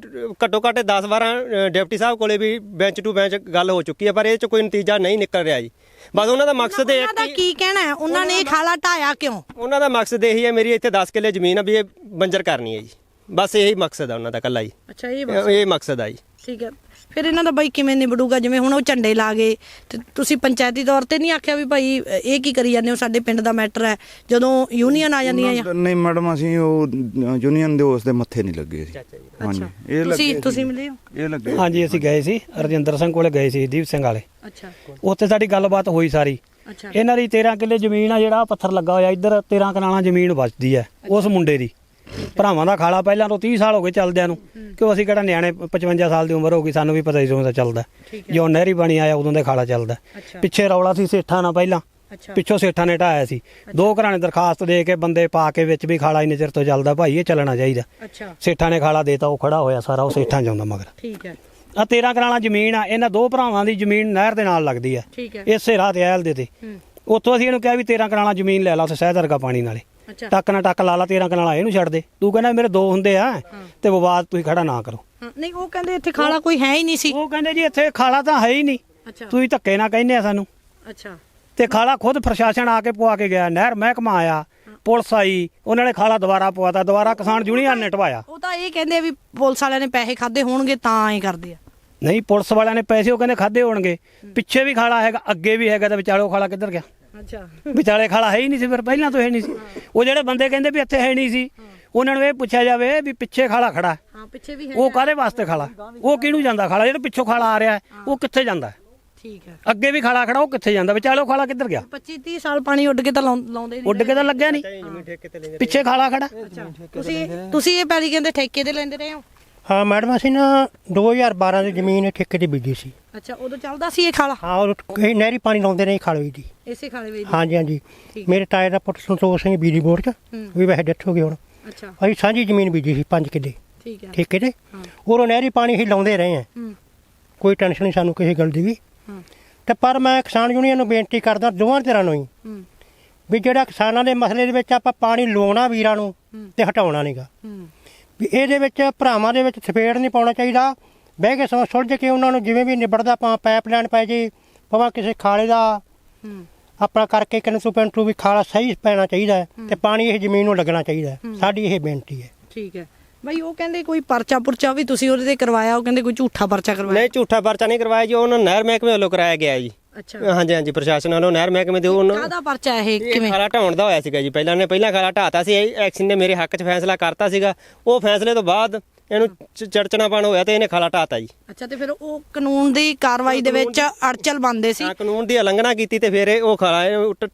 ਘੱਟੋ ਘੱਟ 10 12 ਡਿਪਟੀ ਸਾਹਿਬ ਕੋਲੇ ਵੀ ਬੈਂਚ ਟੂ ਬੈਂਚ ਗੱਲ ਹੋ ਚੁੱਕੀ ਹੈ ਪਰ ਇਹ ਚ ਕੋਈ ਨਤੀਜਾ ਨਹੀਂ ਨਿਕਲ ਰਿਹਾ ਜੀ। ਬਸ ਉਹਨਾਂ ਦਾ ਮਕਸਦ ਇਹ ਉਹਨਾਂ ਦਾ ਹੈ ਕਿ ਕੀ ਕਹਿਣਾ ਹੈ? ਉਹਨਾਂ ਨੇ ਇਹ ਖਾਲਾ ਢਾਇਆ ਕਿਉਂ? ਉਹਨਾਂ ਦਾ ਮਕਸਦ ਇਹੀ ਹੈ ਮੇਰੀ ਇੱਥੇ 10 ਕਿੱਲੇ ਜ਼ਮੀਨ ਆ ਵੀ ਇਹ ਬੰਜਰ ਕਰਨੀ ਹੈ ਜੀ। ਬਸ ਇਹੀ ਮਕਸਦ ਆ ਉਹਨਾਂ ਦਾ ਕੱਲਾ ਜੀ ਅੱਛਾ ਇਹ ਇਹ ਇਹ ਮਕਸਦ ਆ ਜੀ। ਠੀਕ ਹੈ। ਫਿਰ ਇਹਨਾਂ ਦਾ ਬਾਈ ਕਿਵੇਂ ਨਿਬੜੂਗਾ? ਜਿਵੇਂ ਹੁਣ ਉਹ ਝੰਡੇ ਲਾ ਗਏ ਤੇ ਤੁਸੀਂ ਪੰਚਾਇਤੀ ਤੌਰ ਤੇ ਨਹੀਂ ਆਖਿਆ ਵੀ ਭਾਈ ਇਹ ਕੀ ਕਰੀ ਜਾਂਦੇ ਹੋ? ਸਾਡੇ ਪਿੰਡ ਦਾ ਮੈਟਰ ਹੈ। ਜਦੋਂ ਯੂਨੀਅਨ ਆ ਜਾਂਦੀ ਹੈ ਜਾਂ ਨਹੀਂ ਮੈਡਮ ਅਸੀਂ ਉਹ ਯੂਨੀਅਨ ਦੇ ਉਸ ਦੇ ਮੱਥੇ ਨਹੀਂ ਲੱਗੇ ਸੀ ਹਾਂਜੀ। ਇਹ ਲੱਗੇ ਤੁਸੀਂ ਮਿਲੇ ਹੋ? ਇਹ ਲੱਗੇ ਹਾਂਜੀ ਅਸੀਂ ਗਏ ਸੀ। ਰਜਿੰਦਰ ਸਿੰਘ ਕੋਲੇ ਗਏ ਸੀ ਦੀਪ ਸਿੰਘ ਵਾਲੇ। ਅੱਛਾ। ਉੱਥੇ ਸਾਡੀ ਗੱਲਬਾਤ ਹੋਈ ਸਾਰੀ। ਅੱਛਾ। ਇਹਨਾਂ ਦੀ 13 ਕਿੱਲੇ ਜ਼ਮੀਨ ਆ ਜਿਹੜਾ ਪੱਥਰ ਲੱਗਾ ਹੋਇਆ ਇੱਧਰ 13 ਕਨਾਲਾਂ ਜ਼ਮੀਨ ਬਚਦੀ ਹੈ ਉਸ ਮੁੰਡੇ ਦੀ। ਭਰਾਵਾਂ ਦਾ ਖਾਲਾ ਪਹਿਲਾਂ ਤੋਂ 30 ਸਾਲ ਹੋ ਗਏ ਚੱਲਦਿਆਂ ਨੂੰ ਕਿਉਂ ਅਸੀਂ ਕਿਹੜਾ ਨਿਆਣੇ 55 ਸਾਲ ਦੀ ਉਮਰ ਹੋ ਗਈ ਸਾਨੂੰ ਵੀ ਪਤਾ ਹੀ ਜਦੋਂ ਦਾ ਚੱਲਦਾ। ਜਦੋਂ ਨਹਿਰੀ ਪਾਣੀ ਆਇਆ ਉਦੋਂ ਦੇ ਖਾਲਾ ਚੱਲਦਾ। ਪਿੱਛੇ ਰੌਲਾ ਸੀ ਸੇਠਾਂ ਨਾਲ ਪਹਿਲਾਂ। ਪਿੱਛੋਂ ਸੇਠਾਂ ਨੇ ਢਾਇਆ ਸੀ। ਦੋ ਘਰਾਂ ਨੇ ਦਰਖਾਸਤ ਦੇ ਕੇ ਬੰਦੇ ਪਾ ਕੇ ਵਿੱਚ ਵੀ ਖਾਲਾ ਇੰਨੇ ਚਿਰ ਤੋਂ ਚੱਲਦਾ ਭਾਈ ਇਹ ਚੱਲਣਾ ਚਾਹੀਦਾ। ਸੇਠਾਂ ਨੇ ਖਾਲਾ ਦੇਤਾ ਉਹ ਖੜਾ ਹੋਇਆ ਸਾਰਾ ਉਹ ਸੇਠਾਂ ਜਾਂਦਾ ਮਗਰ। ਠੀਕ ਹੈ। ਆ 13 ਕਨਾਲਾਂ ਜ਼ਮੀਨ ਆ ਇਹਨਾਂ ਦੋ ਭਰਾਵਾਂ ਦੀ ਜ਼ਮੀਨ ਨਹਿਰ ਦੇ ਨਾਲ ਲੱਗਦੀ ਆ ਇਸੇ ਰਾਹ ਤੇ ਆਇਲ ਦੇ ਤੇ। ਉੱਥੋਂ ਅਸੀਂ ਇਹਨੂੰ ਕਿਹਾ ਵੀ 13 ਕਨਾਲਾਂ ਜ਼ਮੀਨ ਲੈ ਲਾ ਉੱਥੇ ਸਹਿਦ ਵਰਗਾ ਪਾਣੀ ਨਾਲੇ। ਟੱਕ ਨਾ ਟੱਕ ਲਾ ਲਾ 13 ਕਨਾਲਾਂ ਇਹਨੂੰ ਛੱਡ ਦੇ। ਤੂੰ ਕਹਿੰਦਾ ਮੇਰੇ ਦੋ ਹੁੰਦੇ ਆ ਤੇ ਵਿਵਾਦ ਤੁਸੀਂ ਖੜਾ ਨਾ ਕਰੋ। ਨਹੀਂ ਉਹ ਕਹਿੰਦੇ ਇੱਥੇ ਖਾਲਾ ਕੋਈ ਹੈ ਹੀ ਨਹੀਂ ਸੀ। ਉਹ ਕਹਿੰਦੇ ਜੀ ਇੱਥੇ ਖਾਲਾ ਤਾਂ ਹੈ ਹੀ ਨਹੀਂ। ਤੁਸੀਂ ਧੱਕੇ ਨਾ ਕਹਿੰਦੇ ਆ ਸਾਨੂੰ। ਅੱਛਾ। ਤੇ ਖਾਲਾ ਖੁਦ ਪ੍ਰਸ਼ਾਸਨ ਆ ਕੇ ਪਵਾ ਕੇ ਗਿਆ ਨਹਿਰ ਮਹਿਕਮਾ ਆਇਆ ਪੁਲਿਸ ਆਈ ਉਹਨਾਂ ਨੇ ਖਾਲਾ ਦੁਬਾਰਾ ਪਵਾਤਾ ਦੁਬਾਰਾ ਕਿਸਾਨ ਯੂਨੀਅਨ ਨੇ ਟਵਾਇਆ ਉਹ ਤਾਂ ਇਹ ਕਹਿੰਦੇ ਵੀ ਪੁਲਿਸ ਵਾਲਿਆਂ ਨੇ ਪੈਸੇ ਖਾਦੇ ਹੋਣਗੇ ਤਾਂ ਐਂ ਕਰਦੇ ਆ। ਨਹੀਂ ਪੁਲਿਸ ਵਾਲਿਆਂ ਨੇ ਪੈਸੇ ਉਹ ਕਹਿੰਦੇ ਖਾਦੇ ਹੋਣਗੇ। ਪਿੱਛੇ ਵੀ ਖਾਲਾ ਹੈਗਾ ਅੱਗੇ ਵੀ ਹੈਗਾ ਤੇ ਵਿਚਾਲੇ ਖਾਲਾ ਕਿੱਧਰ ਗਿਆ? ਅੱਛਾ। ਵਿਚਾਲੇ ਖਾਲਾ ਹੈ ਹੀ ਨਹੀਂ ਸੀ ਫਿਰ ਪਹਿਲਾਂ ਤੋਂ ਹੈ ਨਹੀਂ ਸੀ। ਉਹ ਜਿਹੜੇ ਬੰਦੇ ਕਹਿੰਦੇ ਵੀ ਇੱਥੇ ਹੈ ਨਹੀਂ ਸੀ ਉਹਨਾਂ ਨੂੰ ਇਹ ਪੁੱਛਿਆ ਜਾਵੇ ਵੀ ਪਿੱਛੇ ਖਾਲਾ ਖੜਾ ਹੈ। ਹਾਂ ਪਿੱਛੇ ਵੀ ਹੈ ਉਹ ਕਾਹਦੇ ਵਾਸਤੇ ਖਾਲਾ? ਉਹ ਕਿਹਨੂੰ ਜਾਂਦਾ ਖਾਲਾ? ਜਿਹੜਾ ਪਿੱਛੋਂ ਖਾਲਾ ਆ ਰਿਹਾ ਹੈ, ਉਹ ਕਿੱਥੇ ਜਾਂਦਾ ਹੈ? ਠੀਕ ਹੈ। ਅੱਗੇ ਵੀ ਖਾਲਾ ਖੜਾ ਉਹ ਕਿੱਥੇ ਜਾਂਦਾ? ਵਿਚਾਲੇ ਉਹ ਖਾਲਾ ਕਿੱਧਰ ਗਿਆ? 25 30 ਸਾਲ ਪਾਣੀ ਉੱਡ ਕੇ ਤਾਂ ਲਾਉਂ- ਲਾਉਂਦੇ ਨਹੀਂ ਉੱਡ ਕੇ ਤਾਂ ਲੱਗਿਆ ਨਹੀਂ। ਪਿੱਛੇ ਖਾਲਾ ਖੜਾ। ਤੁਸੀਂ ਤੁਸੀਂ ਇਹ ਪੈਲੀ ਕਹਿੰਦੇ ਠੇਕੇ ਤੇ ਲੈਂਦੇ ਰਹੇ ਹੋ? ਹਾਂ ਮੈਡਮ ਅਸੀਂ ਨਾ 2012 ਦੀ ਜ਼ਮੀਨ ਠੇਕੇ ਤੇ ਬੀਜੀ ਸੀ। ਅੱਛਾ ਉਦੋਂ ਚੱਲਦਾ ਸੀ ਇਹ ਖਾਲਾ? ਹਾਂ ਉਹ ਇਹ ਨਹਿਰੀ ਪਾਣੀ ਲਾਉਂਦੇ ਰਹੇ ਖਾਲੋਈ ਦੀ ਇਸੇ ਖਾਲੇ ਵਿੱਚ? ਹਾਂਜੀ ਹਾਂਜੀ। ਮੇਰੇ ਤਾਏ ਦਾ ਪੁੱਤ ਸੰਤੋਖ ਸਿੰਘ ਬਿਜਲੀ ਬੋਰਡ 'ਚ। ਵੀ ਵੈਸੇ ਡੈਥ ਹੋ ਗਈ ਹੁਣ। ਅੱਛਾ। ਅਸੀਂ ਸਾਂਝੀ ਜ਼ਮੀਨ ਬੀਜੀ ਸੀ 5 ਕਿੱਲੇ। ਠੀਕ ਹੈ। ਠੇਕੇ ਤੇ। ਹਾਂ। ਉਰੋਂ ਨਹਿਰੀ ਪਾਣੀ ਹੀ ਲਾਉਂਦੇ ਰਹੇ ਆ ਹੂੰ। ਕੋਈ ਟੈਨਸ਼ਨ ਨਹੀਂ ਸਾਨੂੰ ਕਿਸੇ ਗੱਲ ਦੀ ਵੀ। ਤੇ ਪਰ ਮੈਂ ਕਿਸਾਨ ਯੂਨੀਅਨ ਨੂੰ ਬੇਨਤੀ ਕਰਦਾ ਦੋਵਾਂ ਧਿਰਾਂ ਨੂੰ ਹੀ ਵੀ ਜਿਹੜਾ ਕਿਸਾਨਾਂ ਦੇ ਮਸਲੇ ਦੇ ਵਿੱਚ ਆਪਾਂ ਪਾਣੀ ਲਾਉਣਾ ਵੀਰਾਂ ਨੂੰ ਤੇ ਹਟਾਉਣਾ ਨਹੀਂਗਾ ਵੀ ਇਹਦੇ ਵਿੱਚ ਭਰਾਵਾਂ ਦੇ ਵਿੱਚ ਸਫੇੜ ਨਹੀਂ ਪਾਉਣਾ ਚਾਹੀਦਾ। ਬਹਿ ਕੇ ਸੋ ਸੁਲਝ ਕੇ ਉਹਨਾਂ ਨੂੰ ਜਿਵੇਂ ਵੀ ਨਿਬੜਦਾ ਪਾ ਪਾਈਪਲਾਈਨ ਪੈ ਜੇ ਭਾਵੇਂ ਕਿਸੇ ਖਾਲੇ ਦਾ ਆਪਣਾ ਕਰਕੇ ਕਿੰਨੂ ਪੈਂਟੂ ਵੀ ਖਾਲਾ ਸਹੀ ਪੈਣਾ ਚਾਹੀਦਾ ਤੇ ਪਾਣੀ ਇਹ ਜ਼ਮੀਨ ਨੂੰ ਲੱਗਣਾ ਚਾਹੀਦਾ ਸਾਡੀ ਇਹ ਬੇਨਤੀ ਹੈ। ਠੀਕ ਹੈ। ਬਈ ਉਹ ਕਹਿੰਦੇ ਕੋਈ ਪਰਚਾ ਪੁਰਚਾ ਵੀ ਤੁਸੀਂ ਉਹਦੇ ਤੇ ਕਰਵਾਇਆ ਉਹ ਕਹਿੰਦੇ ਕੋਈ ਝੂਠਾ ਪਰਚਾ ਕਰਵਾਇਆ। ਨਹੀਂ ਝੂਠਾ ਪਰਚਾ ਨਹੀਂ ਕਰਵਾਇਆ ਜੀ ਉਹਨਾਂ ਨਹਿਰ ਮਹਿਕਮੇ ਵੱਲੋਂ ਕਰਾਇਆ ਗਿਆ ਜੀ। ਅੱਛਾ। ਹਾਂਜੀ ਹਾਂਜੀ ਪ੍ਰਸ਼ਾਸਨ ਵੱਲੋਂ ਨਹਿਰ ਮਹਿਕਮੇ ਦੇ ਉਹਨਾਂ ਕਾਹਦਾ ਪਰਚਾ ਇਹ? ਕਿਵੇਂ? ਖਾਲਾ ਢਾਉਣ ਦਾ ਹੋਇਆ ਸੀਗਾ ਜੀ। ਪਹਿਲਾਂ ਨੇ ਪਹਿਲਾਂ ਖਾਲਾ ਢਾਤਾ ਸੀ ਐਕਸ਼ਨ ਨੇ ਮੇਰੇ ਹੱਕ 'ਚ ਫੈਸਲਾ ਕਰਤਾ ਸੀਗਾ। ਉਹ ਫੈਸਲੇ ਤੋਂ ਬਾਅਦ ਇਹਨੂੰ ਚ- ਚੜਚਣਾਪਣ ਹੋਇਆ ਤੇ ਇਹਨੇ ਖਾਲਾ ਢਾਤਾ ਜੀ। ਅੱਛਾ ਤੇ ਫਿਰ ਉਹ ਕਾਨੂੰਨ ਦੀ ਕਾਰਵਾਈ ਦੇ ਵਿੱਚ ਅੜਚਲ ਬੰਦੇ ਸੀ? ਕਾਨੂੰਨ ਦੀ ਉਲੰਘਣਾ ਕੀਤੀ ਤੇ ਫਿਰ ਇਹ ਉਹ ਖਾਲਾ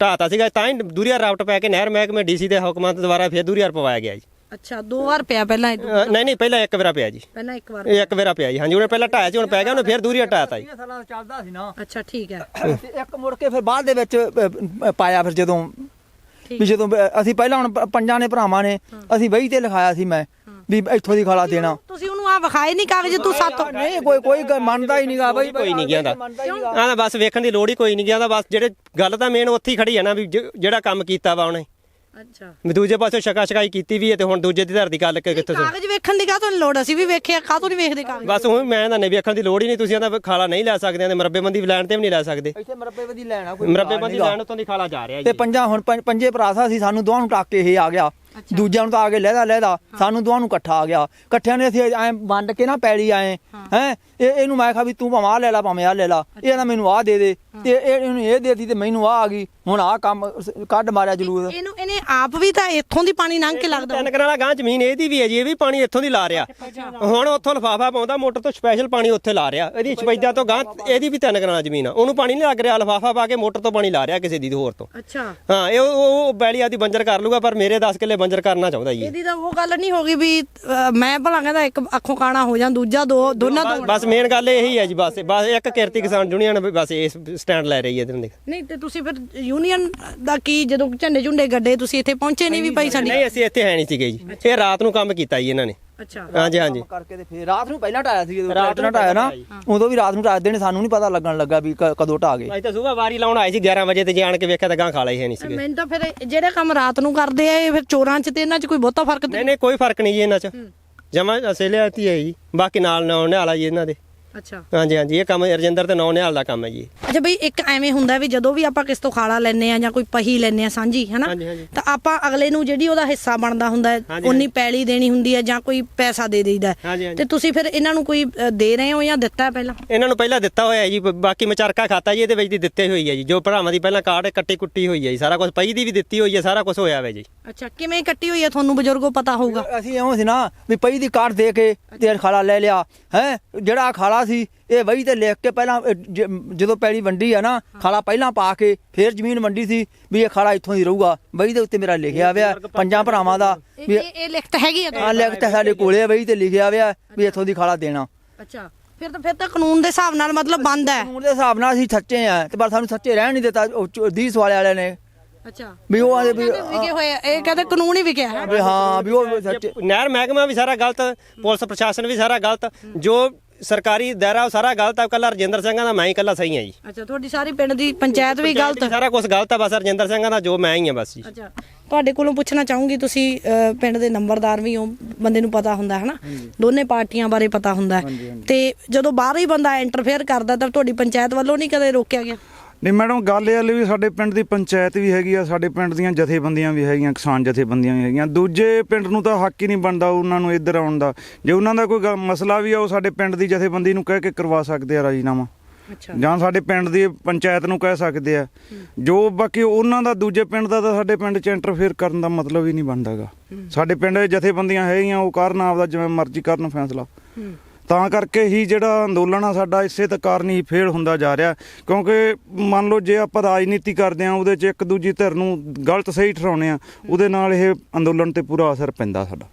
ਢਾਤਾ ਸੀਗਾ। ਤਾਂ ਹੀ ਦੂਰੀਆ ਰਾਵਟ ਪੈ ਕੇ ਨਹਿਰ ਮਹਿਕਮੇ ਡੀਸੀ ਦੇ ਹੁਕਮਾਂ ਦੁਆਰਾ ਫਿਰ ਦੂਰੀਆ ਪਵਾਇਆ ਗਿਆ ਜੀ। ਅੱਛਾ ਦੋ ਵਾਰ ਪਿਆ ਪਹਿਲਾਂ ਇਹ ਤੋਂ। ਅ, ਨਹੀਂ ਨਹੀਂ ਪਹਿਲਾਂ ਇੱਕ ਵਾਰਾ ਪਿਆ ਜੀ। ਪਹਿਲਾਂ ਇੱਕ ਵਾਰ ਇਹ ਇੱਕ ਵਾਰਾ ਪਿਆ ਜੀ ਹਾਂਜੀ ਉਹਨੇ ਪਹਿਲਾਂ ਢਾਇਆ ਸੀ ਹੁਣ ਪੈ ਗਿਆ ਉਹਨੇ ਫਿਰ ਦੂਰੀਆ ਢਾਤਾ ਜੀ। ਸਾਲਾਂ ਦਾ ਚੱਲਦਾ ਸੀ ਨਾ। ਅੱਛਾ ਠੀਕ ਹੈ। ਤੇ ਇੱਕ ਮੁੜ ਕੇ ਫਿਰ ਬਾਅਦ ਦੇ ਵਿੱਚ ਅ, ਅ, ਪਾਇਆ ਫਿਰ ਜਦੋਂ। ਠੀਕ। ਵੀ ਜਦੋਂ ਅ, ਅਸੀਂ ਪਹਿਲਾਂ ਹੁਣ ਪ- ਪੰਜਾਂ ਨੇ ਭਰਾਵਾਂ ਨੇ ਅਸੀਂ ਵਹੀ ਤੇ ਲਿਖਾਇਆ ਸੀ ਮੈਂ ਵੀ ਇੱਥੋਂ ਦੀ ਖਾਲਾ ਦੇਣਾ। ਤੁਸੀਂ ਉਹਨੂੰ ਆ ਵਿਖਾਏ ਨਹੀਂ ਕਾਗਜ਼ ਤੂੰ ਸਾਤੋਂ ਨਹੀਂ ਕੋਈ ਕੋਈ ਗ- ਮੰਨਦਾ ਹੀ ਨਹੀਂਗਾ ਬਈ। ਕੋਈ ਨਹੀਂ ਗਿਆ ਦਾ। ਆਹ ਬਸ ਵੇਖਣ ਦੀ ਲੋੜ ਹੀ ਕੋਈ ਨਹੀਂ ਗਿਆ ਦਾ ਬਸ ਜਿਹੜੇ ਗੱਲ ਤਾਂ ਮੇਨ ਉੱਥੇ ਹੀ ਖੜੀ ਹੈ ਨਾ ਵੀ ਜ- ਜਿਹੜਾ ਕੰਮ ਕੀਤਾ ਵਾ ਉਹਨੇ। ਅੱਛਾ। ਦੂਜੇ ਪਾਸੇ ਸ਼ਕਾ ਸ਼ਕਾਈ ਕੀਤੀ ਵੀ ਹੈ ਤੇ ਹੁਣ ਦੂਜੇ ਦੀ ਧਰਤੀ ਗੱਲ ਕਿ ਕਿੱਥੋਂ ਸੁਣ- ਕਾਗਜ਼ ਵੇਖਣ ਦੀ ਕਾਹਤੋਂ ਨੀ ਲੋੜ? ਅਸੀਂ ਵੀ ਵੇਖਿਆ ਕਾਹਤੋਂ ਨਹੀਂ ਵੇਖਦੇ ਕਾਗਜ਼? ਬਸ ਹੁਣ ਮੈਂ ਤਾਂ ਨਹੀਂ ਵੇਖਣ ਦੀ ਲੋੜ ਹੀ ਨਹੀਂ ਤੁਸੀਂ ਇਹਦਾ ਖਾਲਾ ਨਹੀਂ ਲੈ ਸਕਦੇ ਤੇ ਮਰੱਬੇਬੰਦੀ ਲੈਣ ਤੇ ਵੀ ਨਹੀਂ ਲੈ ਸਕਦੇ। ਇੱਥੇ ਮਰੱਬੇਬੰਦੀ ਲੈਣਾ ਕੋਈ ਮਰੱਬੇਬੰਦੀ ਲੈਣ ਉਤੋਂ ਦੀ ਖਾਲਾ ਜਾ ਰਿਹਾ ਤੇ ਪੰਜਾਂ ਹੁਣ ਪੰਜ- ਪੰਜੇ ਭਰਾ ਸਾ ਸੀ ਸਾਨੂੰ ਦੋਹਾਂ ਨੂੰ ਟੱਕ ਕੇ ਇਹ ਆ ਗਿਆ। ਦੂਜਿਆਂ ਨੂੰ ਤਾਂ ਆ ਕੇ ਲਹਿਦਾ ਲਹਿਦਾ ਸਾਨੂੰ ਦੋਹਾਂ ਨੂੰ ਇਕੱਠਾ ਆ ਗਿਆ। ਇਕੱਠਿਆਂ ਨੇ ਅਸੀਂ ਐ ਵੰਡ ਕੇ ਨਾ ਪੈਲੀ ਆਏ ਹੈ। ਇਹ ਇਹਨੂੰ ਮੈਂ ਕਿਹਾ ਵੀ ਤੂੰ ਭਾਵੇਂ ਆ ਲੈ ਲਾ ਭਾਵੇਂ ਆ ਲੈ ਲਾ। ਇਹ ਕਹਿੰਦਾ ਮੈਨੂੰ ਆ ਦੇ ਦੇ। ਤੇ ਇਹ ਇਹਨੂੰ ਇਹ ਦੇਤੀ ਤੇ ਮੈਨੂੰ ਆ ਆ ਗਈ। ਹੁਣ ਆ ਕੰਮ ਕੱਢ ਮਾਰਿਆ ਜਲੂਸ। ਇਹਨੂੰ ਇਹਨੇ ਆਪ ਵੀ ਤਾਂ ਇੱਥੋਂ ਦੀ ਪਾਣੀ ਲੰਘ ਕੇ ਲੱਗਦਾ। ਤਿੰਨ ਕਨਾਲਾ ਗਾਂ ਜ਼ਮੀਨ ਇਹਦੀ ਵੀ ਹੈ ਜੀ ਇਹ ਵੀ ਪਾਣੀ ਇੱਥੋਂ ਦੀ ਲਾ ਰਿਹਾ। ਹੁਣ ਉੱਥੋਂ ਲਫਾਫਾ ਪਾਉਂਦਾ ਮੋਟਰ ਤੋਂ ਸਪੈਸ਼ਲ ਪਾਣੀ ਉੱਥੇ ਲਾ ਰਿਹਾ। ਇਹਦੀ ਸ਼ਪੈਦਾ ਤੋਂ ਗਾਂ ਇਹਦੀ ਵੀ ਤਿੰਨ ਕਨਾਲਾ ਜ਼ਮੀਨ ਆ। ਉਹਨੂੰ ਪਾਣੀ ਨਹੀਂ ਲੱਗ ਰਿਹਾ ਲਫਾਫਾ ਪਾ ਕੇ ਮੋਟਰ ਤੋਂ ਪਾਣੀ ਲਾ ਰਿਹਾ ਕਿਸੇ ਦੀ ਹੋਰ ਤੋਂ। ਅੱਛਾ। ਹਾਂ ਇਹ ਉਹ- ਉਹ ਬੈਲੀ ਆਦੀ ਬੰਜਰ ਕਰ ਲੂਗਾ ਪਰ ਮੇਰੇ 10 ਕਿੱਲੇ ਬੰਜਰ ਕਰਨਾ ਚਾਹੁੰਦਾ ਜੀ। ਇਹ। ਇਹਦੀ ਤਾਂ ਉਹ ਗੱਲ ਨਹੀਂ ਹੋ ਗਈ ਵੀ ਅਹ, ਮੈਂ ਭਲਾ ਕਹਿੰਦਾ ਇੱਕ ਅੱਖੋਂ ਕਾਣਾ ਹੋ ਜਾਂ ਦੂਜਾ ਦੋ ਦੋਨਾਂ ਤੋਂ ਬਸ ਮੇਨ ਗੱਲ ਇਹੀ ਹੈ ਜੀ ਬਸ ਬਸ ਇੱਕ ਕਿਰਤੀ ਕਿਸਾਨ ਯੂਨੀਅਨ ਵੀ ਬਸ ਇਸ ਸਟੈਂਡ ਲੈ ਰਹੀ ਹੈ ਇਹਦੇ ਨਾਲ ਨਹੀਂ ਤੇ ਤੁਸੀਂ ਫਿਰ ਯੂਨੀਅਨ ਦਾ ਕੀ ਜਦੋਂ ਝੰਡੇ ਝੁੰਡੇ ਗੱਡੇ ਤੁਸੀਂ ਇੱਥੇ ਪਹੁੰਚੇ ਨਹੀਂ ਵੀ ਭਾਈ ਸਾਡੀ ਨਹੀਂ ਅਸੀਂ ਇੱਥੇ ਹੈ ਨਹੀਂ ਸੀਗੇ ਜੀ। ਇਹ ਰਾਤ ਨੂੰ ਕੰਮ ਕੀਤਾ ਜੀ ਇਹਨਾਂ ਨੇ। ਅੱਛਾ। ਹਾਂਜੀ ਹਾਂਜੀ। ਕਰਕੇ ਤੇ ਫਿਰ ਰਾਤ ਨੂੰ ਪਹਿਲਾਂ ਢਾਇਆ ਸੀ ਜਦੋਂ ਰਾਤ ਨੂੰ ਨੂੰ ਢਾਇਆ ਨਾ ਉਦੋਂ ਵੀ ਰਾਤ ਨੂੰ ਢਾਇਆ ਦੇਣੇ ਸਾਨੂੰ ਨਹੀਂ ਪਤਾ ਲੱਗਣ ਲੱਗਾ ਵੀ ਕਦੋਂ ਢਾ ਗਏ। ਅੱਜ ਤਾਂ ਸਵੇਰ ਵਾਰੀ ਲਾਉਣ ਆਏ ਸੀ 11 ਵਜੇ ਤੇ ਜਾਣ ਕੇ ਵੇਖਿਆ ਤਾਂ ਗਾਂ ਖਾਲਾ ਹੀ ਹੈ ਨਹੀਂ ਸੀਗੇ। ਮੈਨੂੰ ਤਾਂ ਫਿਰ ਜਿਹੜੇ ਕੰਮ ਰਾਤ ਨੂੰ ਕਰਦੇ ਆ ਇਹ ਫਿਰ ਚੋਰਾਂ 'ਚ ਤੇ ਇਹਨਾਂ 'ਚ ਕੋਈ ਬਹੁਤਾ ਫ਼ਰਕ ਨਹੀਂ ਨਹੀਂ ਕੋਈ ਫ਼ਰਕ ਨਹੀਂ ਜੀ ਇਹਨਾਂ 'ਚ। ਜਮਾ ਅਸੇਲਿਆਤੀ ਹੈ ਜੀ ਬਾਕੀ ਨਾਲ ਨੌ ਨਿਹਾਲਾ ਜੀ ਇਹਨਾਂ ਦੇ। ਅੱਛਾ। ਹਾਂਜੀ ਹਾਂਜੀ ਇਹ ਕੰਮ ਰਜਿੰਦਰ ਤੇ ਨੌ ਨਿਹਾਲ ਦਾ ਕੰਮ ਹੈ ਜੀ। ਅੱਛਾ ਬਈ ਇੱਕ ਐਵੇਂ ਹੁੰਦਾ ਵੀ ਜਦੋਂ ਵੀ ਆਪਾਂ ਕਿਸ ਤੋਂ ਖਾਲਾ ਲੈਨੇ ਆ ਜਾਂ ਕੋਈ ਪਹੀ ਲੈਨੇ ਆ ਸਾਂਝੀ ਹਨਾ? ਹਾਂਜੀ, ਹਾਂਜੀ। ਤਾਂ ਆਪਾਂ ਅਗਲੇ ਨੂੰ ਜਿਹੜੀ ਉਹਦਾ ਹਿੱਸਾ ਬਣਦਾ ਹੁੰਦਾ ਹੈ ਹਾਂਜੀ, ਉਨੀ ਪੈਲੀ ਦੇਣੀ ਹੁੰਦੀ ਹੈ ਜਾਂ ਕੋਈ ਪੈਸਾ ਦੇ ਦੇਈਦਾ ਹੈ। ਹਾਂਜੀ, ਹਾਂਜੀ। ਤੇ ਤੁਸੀਂ ਫਿਰ ਇਹਨਾਂ ਨੂੰ ਕੋਈ ਅ, ਦੇ ਰਹੇ ਹੋ ਜਾਂ ਦਿੱਤਾ ਹੈ ਪਹਿਲਾਂ? ਇਹਨਾਂ ਨੂੰ ਪਹਿਲਾਂ ਦਿੱਤਾ ਹੋਇਆ ਹੈ ਜੀ ਬ- ਬਾਕੀ ਮਚਰਕਾ ਖਾਤਾ ਜੀ ਇਹਦੇ ਵਿੱਚ ਦੀ ਦਿੱਤੇ ਹੋਈ ਹੈ ਜੀ। ਜੋ ਭਰਾਵਾਂ ਦੀ ਪਹਿਲਾਂ ਕਾਰਡ ਕੱਟੀ ਕੁੱਟੀ ਹੋਈ ਹੈ ਜੀ ਸਾਰਾ ਕੁਝ ਪਈ ਦੀ ਵੀ ਦਿੱਤੀ ਹੋਈ ਹੈ ਸਾਰਾ ਕੁਝ ਹੋਇਆ ਹੋਇਆ ਜੀ। ਅੱਛਾ ਕਿਵੇਂ ਕੱਟੀ ਹੋਈ ਹੈ ਤੁਹਾਨੂੰ ਬਜ਼ੁਰਗੋ ਪਤਾ ਹੋਊਗਾ? ਅਸੀਂ ਐਵੇਂ ਸੀ ਨਾ ਵੀ ਪਈ ਦੀ ਕਾਰਡ ਦੇ ਕੇ ਤੇ ਖਾਲਾ ਲੈ ਲਿਆ ਹੈ? ਜਿਹੜਾ ਖਾਲਾ ਸੀ ਇਹ ਵਹੀ ਤੇ ਲਿਖ ਕੇ ਪਹਿਲਾਂ ਜਦੋਂ ਪੈਲੀ ਵੰਡੀ ਆ ਨਾ ਖਾਲਾ ਪਹਿਲਾਂ ਪਾ ਕੇ ਫਿਰ ਜ਼ਮੀਨ ਵੰਡੀ ਸੀ ਵੀ ਇਹ ਖਾਲਾ ਇੱਥੋਂ ਦੀ ਰਹੂਗਾ। ਵਹੀ ਦੇ ਉੱਤੇ ਮੇਰਾ ਲਿਖਿਆ ਹੋਇਆ ਪੰਜਾਂ ਭਰਾਵਾਂ ਦਾ ਇਹ ਵੀ ਇਹ- ਇਹ ਲਿਖਤ ਹੈਗੀ ਹੈ ਆ ਲਿਖਤ ਸਾਡੇ ਕੋਲੇ ਆ, ਵਹੀ ਤੇ ਲਿਖਿਆ ਹੋਇਆ ਵੀ ਇੱਥੋਂ ਦੀ ਖਾਲਾ ਦੇਣਾ। ਅੱਛਾ ਫਿਰ ਤਾਂ ਫਿਰ ਤਾਂ ਕਾਨੂੰਨ ਦੇ ਹਿਸਾਬ ਨਾਲ ਮਤਲਬ ਬੰਦ ਹੈ। ਕਾਨੂੰਨ ਦੇ ਹਿਸਾਬ ਨਾਲ ਅਸੀਂ ਸੱਚੇ ਆ ਤੇ ਪਰ ਸਾਨੂੰ ਸੱਚੇ ਰਹਿਣ ਨਹੀਂ ਦਿੱਤਾ ਉਹ ਚ- ਦੀਸ ਵਾਲੇ ਵਾਲਿਆਂ ਨੇ। ਅੱਛਾ। ਵੀ ਉਹ ਆਦੇ ਵੀ ਵਿਕੇ ਹੋਏ ਇਹ ਕਹਿੰਦੇ ਕਾਨੂੰਨ ਹੀ ਵਿਕਿਆ ਹੈ ਵੀ ਹਾਂ ਵੀ ਉਹ ਸੱਚੇ ਨਹਿਰ ਮਹਿਕਮਾ ਵੀ ਸਾਰਾ ਗਲਤ ਪੁਲਿਸ ਪ੍ਰਸ਼ਾਸਨ ਵੀ ਸਾਰਾ ਗਲਤ ਜੋ ਸਰਕਾਰੀ ਦਾਇਰਾ ਸਾਰਾ ਗਲਤ ਆ ਕੱਲਾ ਰਜਿੰਦਰ ਸਿੰਘਾਂ ਦਾ ਮੈਂ ਹੀ ਕੱਲਾ ਸਹੀ ਹਾਂ ਜੀ। ਅੱਛਾ ਤੁਹਾਡੀ ਸਾਰੀ ਪਿੰਡ ਦੀ ਪੰਚਾਇਤ ਵੀ ਗਲਤ ਸਾਰਾ ਕੁਝ ਗਲਤ ਆ ਬਸ ਰਜਿੰਦਰ ਸਿੰਘਾਂ ਦਾ ਜੋ ਮੈਂ ਹੀ ਹਾਂ ਬਸ ਜੀ। ਅੱਛਾ ਤੁਹਾਡੇ ਕੋਲੋਂ ਪੁੱਛਣਾ ਚਾਹੂੰਗੀ ਤੁਸੀਂ ਅਹ, ਪਿੰਡ ਦੇ ਨੰਬਰਦਾਰ ਵੀ ਹੋ ਬੰਦੇ ਨੂੰ ਪਤਾ ਹੁੰਦਾ ਹੈ ਨਾ ਦੋਨੇ ਪਾਰਟੀਆਂ ਬਾਰੇ ਪਤਾ ਹੁੰਦਾ। ਹੈ। ਤੇ ਜਦੋਂ ਬਾਹਰ ਹੀ ਬੰਦਾ ਇੰਟਰਫੇਅਰ ਕਰਦਾ ਤਾਂ ਤੁਹਾਡੀ ਪੰਚਾਇਤ ਵੱਲੋਂ ਨਹੀਂ ਕਦੇ ਰੋਕਿਆ ਗਿਆ? ਨਹੀਂ ਮੈਡਮ ਗੱਲ ਇਹ ਆ ਵੀ ਸਾਡੇ ਪਿੰਡ ਦੀ ਪੰਚਾਇਤ ਵੀ ਹੈਗੀ ਆ ਸਾਡੇ ਪਿੰਡ ਦੀਆਂ ਜਥੇਬੰਦੀਆਂ ਵੀ ਹੈਗੀਆਂ ਕਿਸਾਨ ਜਥੇਬੰਦੀਆਂ ਵੀ ਹੈਗੀਆਂ। ਦੂਜੇ ਪਿੰਡ ਨੂੰ ਤਾਂ ਹੱਕ ਹੀ ਨਹੀਂ ਬਣਦਾ ਉਹਨਾਂ ਨੂੰ ਇੱਧਰ ਆਉਣ ਦਾ। ਜੇ ਉਹਨਾਂ ਦਾ ਕੋਈ ਮਸਲਾ ਵੀ ਆ ਉਹ ਸਾਡੇ ਪਿੰਡ ਦੀ ਜਥੇਬੰਦੀ ਨੂੰ ਕਹਿ ਕੇ ਕਰਵਾ ਸਕਦੇ ਆ ਰਾਜੀਨਾਮਾ। ਅੱਛਾ। ਜਾਂ ਸਾਡੇ ਪਿੰਡ ਦੀ ਪੰਚਾਇਤ ਨੂੰ ਕਹਿ ਸਕਦੇ ਆ। ਜੋ ਬਾਕੀ ਉਹਨਾਂ ਦਾ ਦੂਜੇ ਪਿੰਡ ਦਾ ਤਾਂ ਸਾਡੇ ਪਿੰਡ 'ਚ ਇੰਟਰਫੇਅਰ ਕਰਨ ਦਾ ਮਤਲਬ ਹੀ ਨਹੀਂ ਬਣਦਾਗਾ ਸਾਡੇ ਪਿੰਡ ਦੇ ਜਥੇਬੰਦੀਆਂ ਹੈਗੀਆਂ ਉਹ ਕਰਨ ਆਪਦਾ ਜਿਵੇਂ ਮਰਜ਼ੀ ਕਰਨ ਫੈਸਲਾ। ਤਾਂ ਕਰਕੇ ਹੀ ਜਿਹੜਾ ਅੰਦੋਲਨ ਆ, ਸਾਡਾ ਇਸੇ ਤੇ ਕਾਰਨ ਹੀ ਫੇਲ ਹੁੰਦਾ ਜਾ ਰਿਹਾ। ਕਿਉਂਕਿ ਮੰਨ ਲਓ ਜੇ ਆਪਾਂ ਰਾਜਨੀਤੀ ਕਰਦੇ ਆ, ਉਹਦੇ 'ਚ ਇੱਕ ਦੂਜੀ ਧਿਰ ਨੂੰ ਗਲਤ ਸਹੀ ਠਹਿਰਾਉਣੇ ਆ, ਉਹਦੇ ਨਾਲ ਇਹ ਅੰਦੋਲਨ ਤੇ ਪੂਰਾ ਅਸਰ ਪੈਂਦਾ ਸਾਡਾ।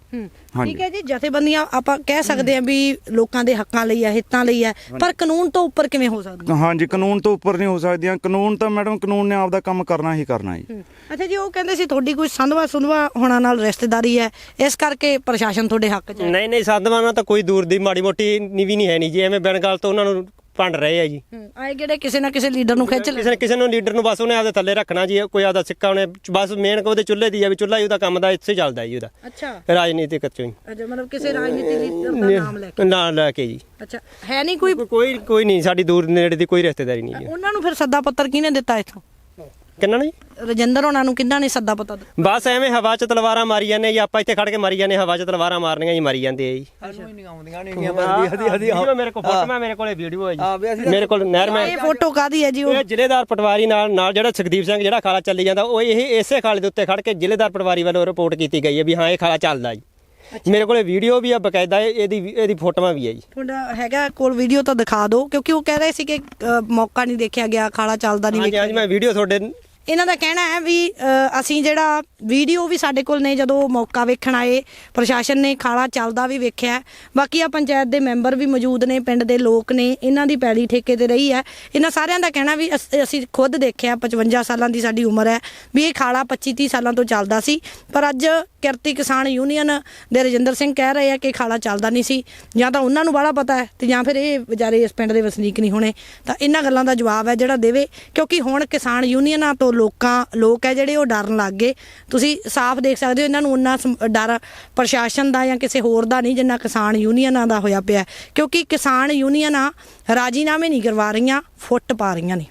ਠੀਕ ਹੈ ਜੀ ਜਥੇਬੰਦੀਆਂ ਆਪਾਂ ਕਹਿ ਸਕਦੇ ਹਾਂ ਵੀ ਲੋਕਾਂ ਦੇ ਹੱਕਾਂ ਲਈ ਹੈ ਹਿੱਤਾਂ ਲਈ ਹੈ ਪਰ ਕਾਨੂੰਨ ਤੋਂ ਉੱਪਰ ਕਿਵੇਂ ਹੋ ਸਕਦਾ ਹਾਂਜੀ ਕਾਨੂੰਨ ਤੋਂ ਉੱਪਰ ਨਹੀਂ ਹੋ ਸਕਦੀਆਂ। ਕਾਨੂੰਨ ਤਾਂ ਮੈਡਮ ਕਾਨੂੰਨ ਨੇ ਆਪਦਾ ਕੰਮ ਕਰਨਾ ਹੀ ਕਰਨਾ ਜੀ। ਅੱਛਾ ਜੀ ਉਹ ਕਹਿੰਦੇ ਸੀ ਤੁਹਾਡੀ ਕੋਈ ਸੰਧਵਾ ਸੁੰਧਵਾ ਹੋਣਾ ਨਾਲ ਰਿਸ਼ਤੇਦਾਰੀ ਹੈ ਇਸ ਕਰਕੇ ਪ੍ਰਸ਼ਾਸਨ ਤੁਹਾਡੇ ਹੱਕ 'ਚ ਨਹੀਂ ਨਹੀਂ ਸਾਧਵਾਨਾ ਤਾਂ ਕੋਈ ਦੂਰ ਦੀ ਮਾੜੀ ਮੋਟੀ ਨੀ ਵੀ ਨਹੀਂ ਹੈ ਨਹੀਂ ਜੀ। ਐਵੇਂ ਬਿਨ ਗੱਲ ਤੋਂ ਉਹਨਾਂ ਨੂੰ ਭੰਡ ਰਹੇ ਆ ਜੀ। ਆਏ ਕਿਹੜੇ ਕਿਸੇ ਨਾ ਕਿਸੇ ਲੀਡਰ ਨੂੰ ਖਿੱਚ ਲੈ ਕਿਸੇ ਨੇ ਕਿਸੇ ਨੂੰ ਲੀਡਰ ਨੂੰ ਬਸ ਉਹਨੇ ਆਪਦੇ ਥੱਲੇ ਰੱਖਣਾ ਜੀ ਕੋਈ ਆਪਦਾ ਸਿੱਕਾ ਉਹਨੇ ਬਸ ਮੇਨ ਉਹਦੇ ਚੁੱਲ੍ਹੇ ਦੀ ਆ ਵੀ ਚੁੱਲ੍ਹਾ ਹੀ ਉਹਦਾ ਕੰਮ ਦਾ ਇੱਥੇ ਚੱਲਦਾ ਜੀ ਉਹਦਾ। ਅੱਛਾ। ਰਾਜਨੀਤਿਕ ਚੋਂ ਅੱਛਾ ਮਤਲਬ ਕਿਸੇ ਰਾਜਨੀਤੀ ਲੀਡਰ ਦਾ ਨਾਮ ਲੈ ਕੇ? ਨਾਂ ਲੈ ਕੇ ਜੀ। ਅੱਛਾ ਹੈ ਨਹੀਂ ਕੋਈ? ਕੋਈ ਕੋਈ ਨਹੀਂ ਸਾਡੀ ਦੂਰ ਨੇੜੇ ਦੀ ਕੋਈ ਰਿਸ਼ਤੇਦਾਰੀ ਨਹੀਂ ਜੀ। ਉਹਨਾਂ ਨੂੰ ਫਿਰ ਸੱਦਾ ਪੱਤਰ ਕਿਹਨੇ ਦਿੱਤਾ ਇਥੋਂ? ਕਿੰਨਾ ਨੇ ਰਜਿੰਦਰ ਉਹਨਾਂ ਨੂੰ ਕਿੰਨਾ ਨੇ ਸੱਦਾ ਦਿੱਤਾ? ਬਸ ਐਵੇਂ ਹਵਾ 'ਚ ਤਲਵਾਰਾਂ ਮਾਰੀ ਜਾਂਦੇ ਜੀ ਆਪਾਂ ਇੱਥੇ ਖੜ ਕੇ ਮਾਰੀ ਜਾਂਦੇ ਹਵਾ 'ਚ ਤਲਵਾਰਾਂ ਮਾਰਨੀਆਂ ਜੀ ਮਾਰੀ ਜਾਂਦੇ ਆ ਜੀ। ਸਾਨੂੰ ਹੀ ਨਹੀਂ ਆਉਂਦੀਆਂ ਨਹੀਂ ਬਸ ਹਦੀ ਹਦੀ ਵੀਡੀਓ ਮੇਰੇ ਕੋਲ ਫੋਟੋ ਮੈਂ ਮੇਰੇ ਕੋਲੇ ਵੀਡੀਓ ਹੈ ਹਾਂ, ਵੀ ਅਸੀਂ ਜੀ ਮੇਰੇ ਕੋਲ ਨਹਿਰ ਮੈਂ ਇਹ ਫੋਟੋ ਕਾਦੀ ਹੈ ਜੀ ਉਹ? ਇਹ ਜ਼ਿਲ੍ਹੇਦਾਰ ਪਟਵਾਰੀ ਨਾਲ ਨਾਲ ਜਿਹੜਾ ਸੁਖਦੀਪ ਸਿੰਘ ਜਿਹੜਾ ਖਾਲਾ ਚੱਲੀ ਜਾਂਦਾ ਉਹ ਇਹ ਇਸੇ ਖਾਲੇ ਦੇ ਉੱਤੇ ਖੜ ਕੇ ਜ਼ਿਲ੍ਹੇਦਾਰ ਪਟਵਾਰੀ ਵੱਲੋਂ ਰਿਪੋਰਟ ਕੀਤੀ ਗਈ ਹੈ ਵੀ ਹਾਂ ਇਹ ਖਾਲਾ ਚੱਲਦਾ ਜੀ। ਮੇਰੇ ਕੋਲੇ ਵੀਡੀਓ ਵੀ ਆ ਬਕਾਇਦਾ ਇਹ- ਇਹਦੀ ਇਹਦੀ ਫੋਟੋਆਂ ਵੀ ਹੈ ਜੀ। ਤੁਹਾਡਾ ਹੈਗਾ ਕੋਲ ਵੀਡੀਓ ਤਾਂ ਦਿਖਾ ਦਿਓ ਕਿਉਂਕਿ ਉਹ ਕਹਿ ਰਹੇ ਸੀ ਕਿ ਅ, ਮੌਕਾ ਨਹੀਂ ਦੇਖਿਆ ਗਿਆ ਖਾਲਾ ਚੱਲਦਾ ਨਹੀਂ ਹਾਂਜੀ ਹਾਂਜੀ ਮੈਂ ਵੀਡੀਓ ਤੁਹਾਡੇ ਇਹਨਾਂ ਦਾ ਕਹਿਣਾ ਹੈ ਵੀ ਅ, ਅਸੀਂ ਜਿਹੜਾ ਵੀਡੀਓ ਵੀ ਸਾਡੇ ਕੋਲ ਨੇ ਜਦੋਂ ਮੌਕਾ ਵੇਖਣ ਆਏ ਪ੍ਰਸ਼ਾਸਨ ਨੇ ਖਾਲਾ ਚੱਲਦਾ ਵੀ ਵੇਖਿਆ। ਬਾਕੀ ਆ ਪੰਚਾਇਤ ਦੇ ਮੈਂਬਰ ਵੀ ਮੌਜੂਦ ਨੇ ਪਿੰਡ ਦੇ ਲੋਕ ਨੇ ਇਹਨਾਂ ਦੀ ਪੈਲੀ ਠੇਕੇ ਤੇ ਰਹੀ ਹੈ। ਇਹਨਾਂ ਸਾਰਿਆਂ ਦਾ ਕਹਿਣਾ ਵੀ ਅਸ- ਅਸੀਂ ਖੁਦ ਦੇਖਿਆ 55 ਸਾਲਾਂ ਦੀ ਸਾਡੀ ਉਮਰ ਹੈ ਵੀ ਇਹ ਖਾਲਾ 25 30 ਸਾਲਾਂ ਤੋਂ ਚੱਲਦਾ ਸੀ। ਪਰ ਅੱਜ ਕਿਰਤੀ ਕਿਸਾਨ ਯੂਨੀਅਨ ਦੇ ਰਜਿੰਦਰ ਸਿੰਘ ਕਹਿ ਰਹੇ ਆ ਕਿ ਖਾਲਾ ਚੱਲਦਾ ਨਹੀਂ ਸੀ, ਜਾਂ ਤਾਂ ਉਹਨਾਂ ਨੂੰ ਬਾਹਲਾ ਪਤਾ ਹੈ ਤੇ ਜਾਂ ਫਿਰ ਇਹ ਵਿਚਾਰੇ ਇਸ ਪਿੰਡ ਦੇ ਵਸਨੀਕ ਨਹੀਂ ਹੋਣੇ। ਤਾਂ ਇਹਨਾਂ ਗੱਲਾਂ ਦਾ ਜਵਾਬ ਹੈ ਜਿਹੜਾ ਦੇਵੇ, ਕਿਉਂਕਿ ਹੁਣ ਕਿਸਾਨ ਯੂਨੀਅਨਾਂ ਤੋਂ ਲੋਕਾਂ, ਲੋਕ ਹੈ ਜਿਹੜੇ ਉਹ ਡਰਨ ਲੱਗ ਗਏ। ਤੁਸੀਂ ਸਾਫ਼ ਦੇਖ ਸਕਦੇ ਹੋ ਇਹਨਾਂ ਨੂੰ ਉਹਨਾਂ ਸਮ- ਡਰ ਪ੍ਰਸ਼ਾਸਨ ਦਾ ਜਾਂ ਕਿਸੇ ਹੋਰ ਦਾ ਨਹੀਂ ਜਿੰਨਾ ਕਿਸਾਨ ਯੂਨੀਅਨਾਂ ਦਾ ਹੋਇਆ ਪਿਆ ਕਿਉਂਕਿ ਕਿਸਾਨ ਯੂਨੀਅਨਾਂ ਰਾਜੀਨਾਮੇ ਨਹੀਂ ਕਰਵਾ ਰਹੀਆਂ, ਫੁੱਟ ਪਾ ਰਹੀਆਂ ਨੇ।